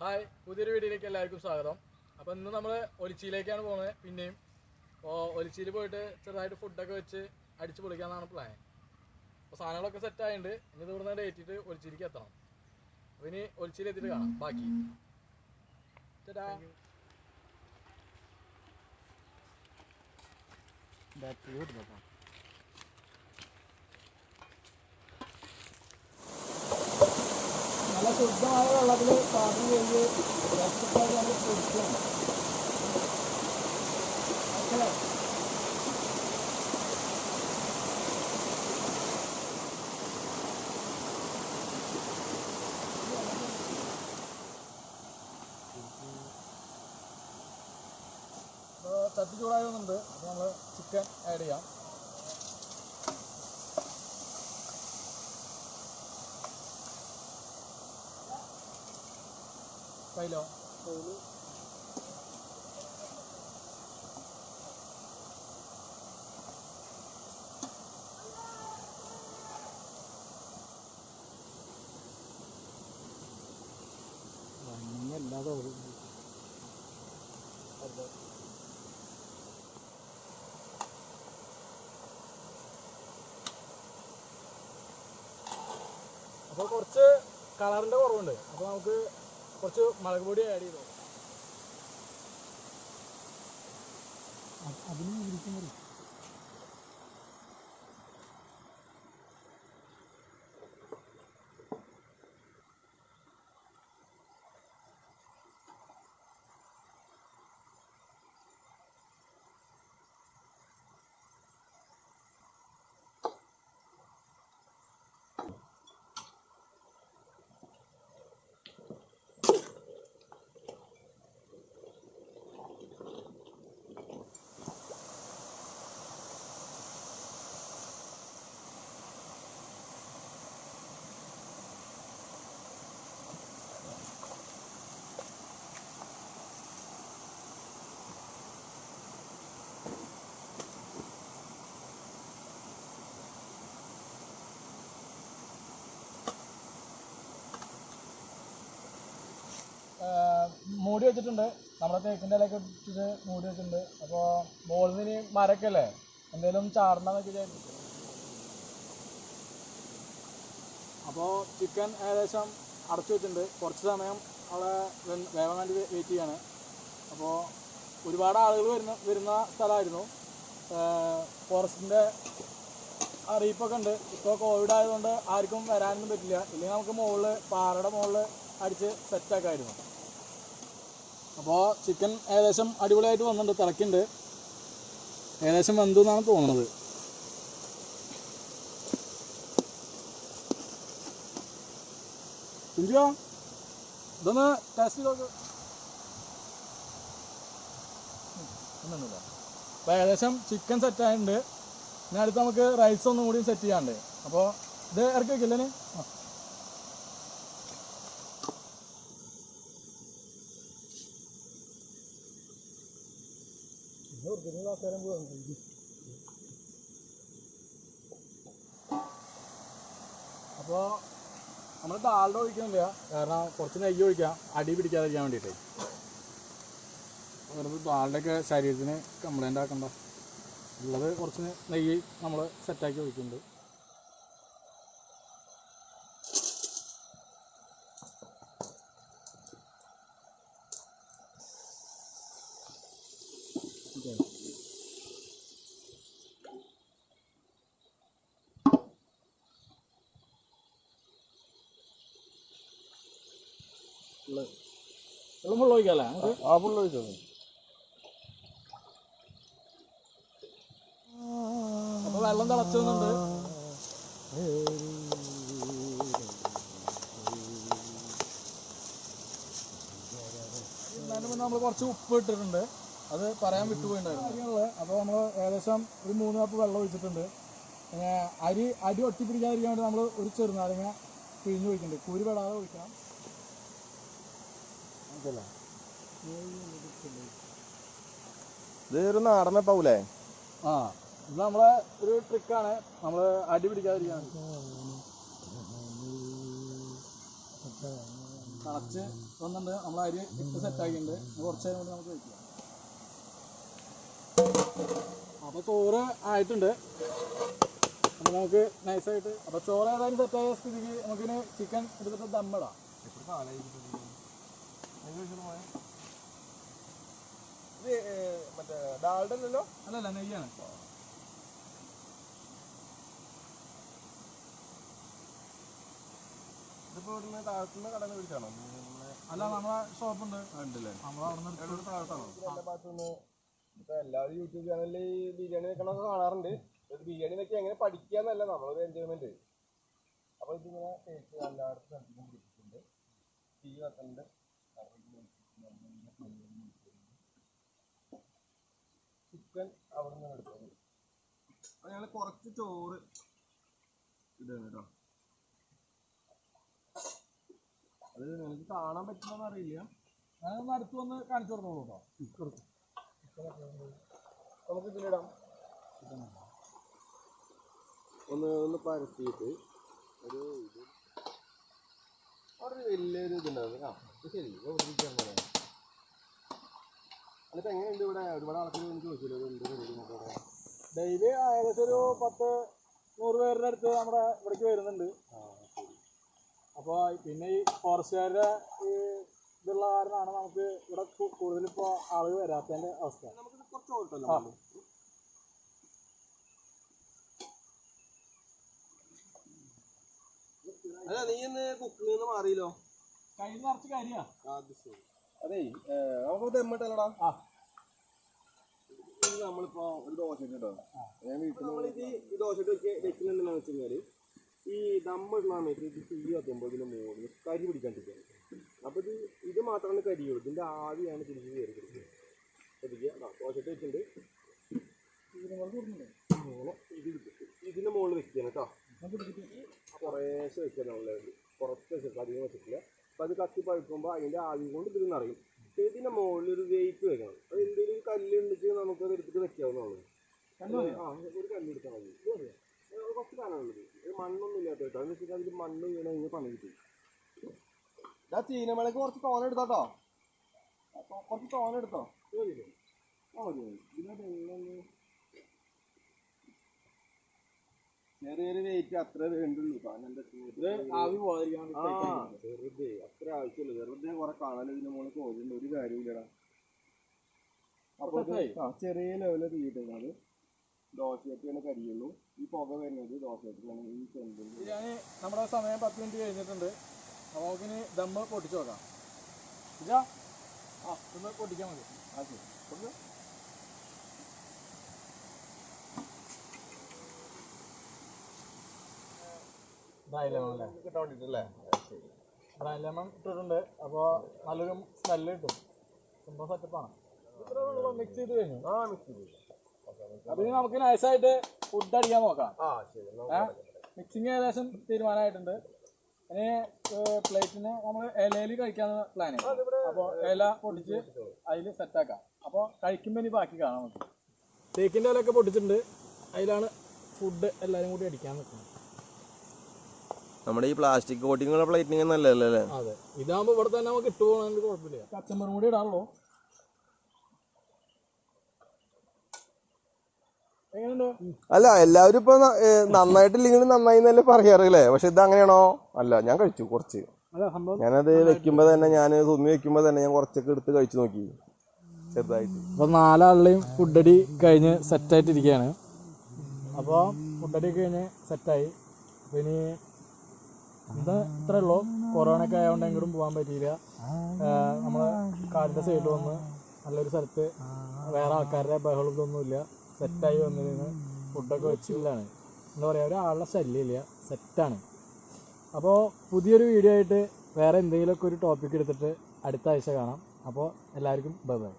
Hi പുതിയൊരു വീഡിയോയിലേക്ക് എല്ലാവർക്കും സ്വാഗതം. അപ്പോൾ ഇന്ന് നമ്മൾ ഒലിച്ചിയിലേക്കാണ് പോകുന്നത്. പിന്നെയും അപ്പോൾ ഒലിച്ചിയിൽ പോയിട്ട് ചെറുതായിട്ട് ഫുഡൊക്കെ വെച്ച് അടിച്ച് പൊളിക്കാന്നാണ് പ്ലാൻ അപ്പോൾ സാധനങ്ങളൊക്കെ സെറ്റ് ആയിട്ടുണ്ട് ഇനി ഇവിടുന്ന് ഡേറ്റിട്ട് ഒലിച്ചിയിലേക്ക് എത്തണം. അപ്പോൾ ഇനി ഒലിച്ചിയിൽ എത്തിയിട്ട് കാണാം. ബാക്കി. ചേട്ടാ കൊടുക്കാം നല്ല ശുദ്ധമായ വെള്ളത്തിൽ പാത്രം കഴിഞ്ഞ് രസത്തായി നമ്മൾ നമ്മൾ ചിക്കൻ ആഡ് ചെയ്യാം. കയ്യിലോ? അല്ലാതെ അപ്പോൾ കുറച്ച് കളറിന്റെ കുറവുണ്ട്. അപ്പോൾ നമുക്ക് കുറച്ച് മുളക് പൊടി ആഡ് ചെയ്തോ. അതിന് മൂടി വെച്ചിട്ടുണ്ട്. നമ്മുടെ തേക്കിന്റെ ഇലയൊക്കെ ഇട്ടിട്ട് മൂടി വെച്ചിട്ടുണ്ട്. അപ്പോൾ മുകളിൽ നിന്ന് ഇനി മരമൊക്കെ അല്ലേ എന്തെങ്കിലും ചാടണമെന്നൊക്കെ വിചാരിച്ചു. അപ്പോൾ ചിക്കൻ ഏകദേശം അടച്ചു വെച്ചിട്ടുണ്ട്. കുറച്ച് സമയം അവിടെ വേവാൻ വേണ്ടി വെയിറ്റ് ചെയ്യാണ്. അപ്പോൾ ഒരുപാട് ആളുകൾ വരുന്ന വരുന്ന സ്ഥലമായിരുന്നു. ഫോറസ്റ്റിന്റെ അറിയിപ്പൊക്കെ ഉണ്ട്. ഇപ്പോൾ കോവിഡ് ആയതുകൊണ്ട് ആർക്കും വരാനൊന്നും പറ്റില്ല. ഇല്ലെങ്കിൽ നമുക്ക് മുകളിൽ പാറയുടെ മുകളിൽ അടിച്ച് സെറ്റാക്കായിരുന്നു അപ്പോൾ ചിക്കൻ ഏകദേശം അടിപൊളിയായിട്ട് വന്നിട്ടുണ്ട് തിളക്കുന്നുണ്ട് ഏകദേശം വെന്തു എന്നാണ് തോന്നുന്നത് കുഞ്ചോ ഇതൊന്ന് ടേസ്റ്റ് ചെയ്ത് നോക്ക്. ഒന്നുമില്ല. അപ്പോൾ ഏകദേശം ചിക്കൻ സെറ്റ് ആയിട്ടുണ്ട്. ഇനി അടുത്ത് നമുക്ക് റൈസ് ഒന്നും കൂടി സെറ്റ് ചെയ്യാണ്ട് അപ്പോൾ ഇത് ഇറക്കി വെക്കില്ലേ ആ. അപ്പോൾ നമ്മൾ ഡാൽഡ ഒഴിക്കുന്നില്ല കാരണം കുറച്ച് നെയ്യ് ഒഴിക്കാം. അടി പിടിക്കാതിരിക്കാൻ വേണ്ടിയിട്ട്. വെറുതെ ഒക്കെ ശരീരത്തിന് കംപ്ലൈന്റ് ആക്കണ്ട. ഉള്ളത് കുറച്ച് നെയ്യ് നമ്മൾ സെറ്റാക്കി ഒഴിക്കുന്നുണ്ട്. വെള്ളം വെള്ളം ഒഴിക്കാല്ലേ? ആ ഫുള്ള് ഒഴിച്ചോ. അപ്പോൾ വെള്ളം തിളച്ചു വന്നുണ്ട് നമ്മൾ കുറച്ച് ഉപ്പ് ഇട്ടിട്ടുണ്ട്. അത് പറയാൻ വിട്ടുപോയിട്ടുണ്ടായിരുന്നു അപ്പോൾ നമ്മൾ ഏകദേശം ഒരു മൂന്ന് കപ്പ് വെള്ളം ഒഴിച്ചിട്ടുണ്ട്. പിന്നെ അരി അരി ഒട്ടിപ്പിടിക്കാതിരിക്കാൻ വേണ്ടി നമ്മൾ ഒരു ചെറുനാരങ്ങ പിഴിഞ്ഞ് ഒഴിക്കുന്നുണ്ട്. കുരു പെടാതെ ഒഴിക്കണം ഇത് ഒരു നാടൻ വെപ്പാവൂലേ? ആ ഇത് നമ്മളെ ഒരു ട്രിക്കാണ് നമ്മൾ അടി പിടിക്കാതിരിക്കാൻ തളച്ച് വന്നിട്ടുണ്ട്. നമ്മൾ അരി ഇട്ട് സെറ്റാക്കിയിട്ടുണ്ട് കുറച്ച് നേരം കൊണ്ട് നമുക്ക് കഴിക്കാം അപ്പൊ ചോറ് ആയിട്ടുണ്ട്. അപ്പൊ നമുക്ക് നൈസായിട്ട് അപ്പൊ ചോറ് ഏതായാലും സെറ്റായ സ്ഥിതിക്ക് നമുക്കിന് ചിക്കൻ എടുത്തിട്ട് ദമ്മിടാം ഇത് മറ്റേ ഡാൾഡല്ലോ അല്ലല്ല? നെയ്യാണ്. ഇതിപ്പോ ഇവിടുന്ന് താഴത്തുനിന്ന് കടന്ന് പിടിച്ചാണോ? അല്ല നമ്മളെ ഷോപ്പുണ്ട്. ഉണ്ടല്ലേ നിന്ന് താഴത്താണോ? എല്ലാ ഭാഗത്തുനിന്ന് ഇപ്പൊ എല്ലാവരും യൂട്യൂബ് ചാനലിൽ ഈ ബിരിയാണി വെക്കണമൊക്കെ കാണാറുണ്ട്. ഒരു ബിരിയാണി വെക്കാൻ എങ്ങനെ പഠിക്കാന്നല്ല നമ്മളൊരു എൻജോയ്മെന്റ് അപ്പൊ ഇതിങ്ങനെ ടേസ്റ്റ് എല്ലായിടത്തും സ്ഥലത്തും കിട്ടിയിട്ടുണ്ട് തീ വെക്കുന്നുണ്ട് ചിക്കൻ അവിടെ നിന്ന് അപ്പൊ ഞങ്ങൾ കുറച്ച് ചോറ് കേട്ടോ അത് നിങ്ങൾക്ക് കാണാൻ പറ്റുന്നോന്ന് അറിയില്ല. ഞാനൊന്ന് അടുത്ത് വന്ന് കാണിച്ചു കൊടുത്തോളൂ കേട്ടോ നമുക്ക് ഇതിലിടാം ഒന്ന് ഒന്ന് പരത്തിയിട്ട് ഒരു ഇത്. ഒരു വലിയൊരു ഇതുണ്ടാവും. ഇത് ശരി അതിപ്പോ എങ്ങനെയുണ്ട് ഇവിടെ? ഒരുപാട് ആൾക്കാർ എനിക്ക് ചോദിച്ചില്ല എന്ത് പരിപാടി ഡെയിലി ഏകദേശം ഒരു പത്ത് നൂറ് പേരുടെ അടുത്ത് നമ്മുടെ ഇവിടേക്ക് വരുന്നുണ്ട്. അപ്പോൾ പിന്നെ ഈ ഫോറസ്റ്റുകാരുടെ ഈ ഇതുള്ള കാരണമാണ് നമുക്ക് ഇവിടെ കൂടുതൽ ഇപ്പോൾ ആളുകൾ വരാത്തതിന്റെ അവസ്ഥ. നമുക്ക് കുറച്ച് ഓട്ടല്ലോ അല്ല? നീ ഇന്ന് കുക്കിംഗ് മാറിയല്ലോ? കയ്യിൽ നിറച്ച് കരിയാ. അത് നമുക്ക് ദമ്മിട്ടല്ലടാ നമ്മളിപ്പോ ഒരു ദോശ ഇട്ടോ ഞാൻ വീട്ടിൽ ഈ ദോശ വെക്കുന്നത് വെച്ച് കഴിഞ്ഞാൽ ഈ ദമ്മിടുന്ന സമയത്ത് ഇത് തീ കത്തുമ്പോൾ ഇതിന്റെ മുകളിൽ കരി പിടിക്കാണ്ടിരിക്കുക അപ്പൊ ഇത് ഇത് മാത്രമാണ് കരിയുള്ളൂ. ഇതിന്റെ ആവിയാണ് തിരിച്ച് കയറി കൊടുക്കുന്നത് ശ്രദ്ധിക്കുക. ആ ദോശ വെച്ചിട്ടുണ്ട്. ഇതിന്റെ മുകളിൽ വെക്കുകയാണ് കേട്ടോ. കുറേശ്ശെ വെക്കുക നമ്മളെ പുറത്ത് വെച്ചിട്ടില്ല അധികം വെച്ചിട്ടില്ല. അപ്പൊ അത് കത്തി പഴുക്കുമ്പോൾ അതിന്റെ ആവി കൊണ്ട് ഇത് നിറയും ഇതിന്റെ മുകളിൽ ഒരു വെയിറ്റ് വെക്കണം അപ്പോൾ എന്തെങ്കിലും ഒരു കല്ല് ഉണ്ടെങ്കിൽ നമുക്ക് അത് എടുത്തിട്ട് വെക്കാവുന്നതാണ്. ആ ഒരു കല്ല് എടുത്താൽ മതി. കുറച്ച് കാലമുള്ളത് മണ്ണൊന്നും ഇല്ലാത്ത കേട്ടോ. എന്ന് വെച്ചാൽ അതിൽ മണ്ണ് വീണ് കഴിഞ്ഞാൽ പണി കിട്ടും. ഇതാ ചീനമലക്ക് കുറച്ച് തോന എടുത്തോട്ടോ കുറച്ച് തോന എടുത്തോ? മതി ഇതിനകത്ത് എങ്ങനെ ചെറിയൊരു വെയിറ്റ് അത്ര വേണ്ടുള്ളൂ. കാരണം എന്താ ഇത് ആവി പോകാതിരിക്കാൻ ആ വെറുതെ അത്ര ആവശ്യമില്ല. വെറുതെ കുറെ കാണാൻ ഇതിന്റെ മുകളിൽ കോലുണ്ട് ഒരു കാര്യമില്ലടാ അപ്പൊ ആ ചെറിയ ലെവലിൽ തീയിട്ടാണ് ദോശയൊക്കെയാണ് കരിയുള്ളൂ. ഈ പുക വരുന്നത് ദോശയൊക്കെയാണ്. ഈ ചെമ്പിൽ നമ്മുടെ സമയം പത്ത് മിനിറ്റ് കഴിഞ്ഞിട്ടുണ്ട്. അപ്പോൾ നമുക്കിനി ദമ്മ് പൊട്ടിച്ചു നോക്കാം. ഇതാ ആ ദമ്മ പൊട്ടിക്കാൻ മതി. ആ ശരി. ഡ്രൈ ലെമൺ അല്ലേ കിട്ടാൻ വേണ്ടിട്ടല്ലേ ഡ്രൈ ലെമൺ ഇട്ടിട്ടുണ്ട്. അപ്പോൾ നല്ലൊരു സ്മെല്ല് കിട്ടും. സംഭവം സെറ്റപ്പാണ് മിക്സ് ചെയ്ത് കഴിഞ്ഞു. ആ മിക്സ് ചെയ്തു. അപ്പോൾ ഇനി നമുക്ക് നൈസായിട്ട് ഫുഡ് അടിക്കാൻ നോക്കാം. ആ ശരി. എന്നാ മിക്സിങ് ഏകദേശം തീരുമാനമായിട്ടുണ്ട്. ഇനി പ്ലേറ്റിന് നമ്മൾ ഇലയിൽ കഴിക്കാന്ന് പ്ലാൻ അപ്പോൾ ഇല പൊട്ടിച്ച് അതിൽ സെറ്റാക്കാം അപ്പോൾ കഴിക്കുമ്പോൾ ഇനി ബാക്കി കാണാൻ നമുക്ക്. തേക്കിന്റെ ഇലയൊക്കെ പൊട്ടിച്ചിട്ടുണ്ട്. അതിലാണ് ഫുഡ് എല്ലാവരും കൂടി അടിക്കാൻ നിൽക്കുന്നത്. നമ്മുടെ ഈ പ്ലാസ്റ്റിക് കോട്ടിങ്ങുള്ള പ്ലേറ്റിംഗ് നല്ലതല്ലേ അല്ലേ? അതെ. ഇതാകുമ്പോ ഇവിടെ തന്നെ നമുക്ക് ഇട്ടു പോകണമെങ്കിൽ കുഴപ്പമില്ല. കച്ചമ്പറും കൂടി ഇടാണല്ലോ അല്ല എല്ലാവരും ഇപ്പൊ നന്നായിട്ടില്ലെങ്കിലും നന്നായി എന്നല്ലേ പറയാറില്ലേ പക്ഷെ ഇത് അങ്ങനെയാണോ? അല്ല ഞാൻ കഴിച്ചു കുറച്ച്. ഞാനത് വെക്കുമ്പോ തന്നെ ഞാൻ തുമ്മി വെക്കുമ്പോ തന്നെ ഞാൻ കുറച്ചൊക്കെ എടുത്ത് കഴിച്ചു നോക്കി. ചെറുതായിട്ട്. അപ്പൊ നാലാളുടെയും ഫുഡടി കഴിഞ്ഞ് സെറ്റായിട്ടിരിക്കുകയാണ് അപ്പോൾ ഫുഡടി കഴിഞ്ഞ് സെറ്റായി അപ്പോൾ എന്താ ഇത്രേ ഉള്ളൂ. കൊറോണ ഒക്കെ ആയതുകൊണ്ട് എങ്ങോട്ടും പോകാൻ പറ്റിയില്ല നമ്മൾ കാടിന്റെ സൈഡിൽ വന്ന് നല്ലൊരു സ്ഥലത്ത് വേറെ ആൾക്കാരുടെ ബഹളം ഇതൊന്നുമില്ല. സെറ്റായി വന്നിരുന്ന് ഫുഡൊക്കെ വെച്ചില്ലാണ് എന്താ പറയുക ഒരാളുടെ ശല്യമില്ല സെറ്റാണ് അപ്പോൾ പുതിയൊരു വീഡിയോ ആയിട്ട് വേറെ എന്തെങ്കിലുമൊക്കെ ഒരു ടോപ്പിക് എടുത്തിട്ട് അടുത്ത ആഴ്ച കാണാം. അപ്പോൾ എല്ലാവർക്കും ബൈ ബൈ